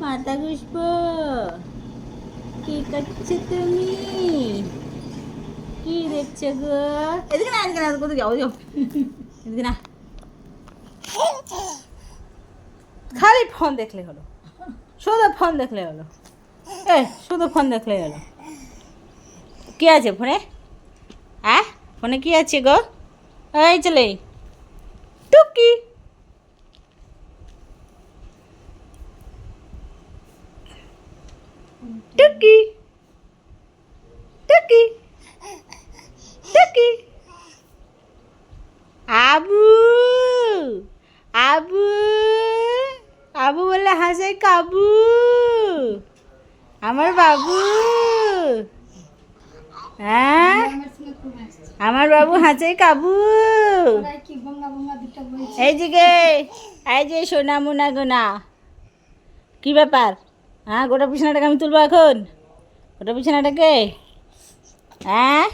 মাথা ঘুষব কি করছ তুমি? কি দেখছ গো? এদিকে না এদিকে না কোথাও যাও যাও এদিকে না। খালি ফোন দেখলে হলো। শুধু ফোন দেখলে হলো। এ, শুধু ফোন দেখলে হলো। কি আছে ফোনে? হ্যাঁ? ফোনে কি আছে গো? এই চলে। টুকি। টুকি। টুকি। টুকি। আবু আবু আবু বলে হাসে কাবু। আমার বাবু। হ্যাঁ? আমার বাবু হাসে কাবু। এই গে, এই যে সোনা মোনা গোনা। কি ব্যাপার? হ্যাঁ গোটা বিছানাটাকে আমি তুলবো এখন। গোটা বিছানাটাকে? হ্যাঁ?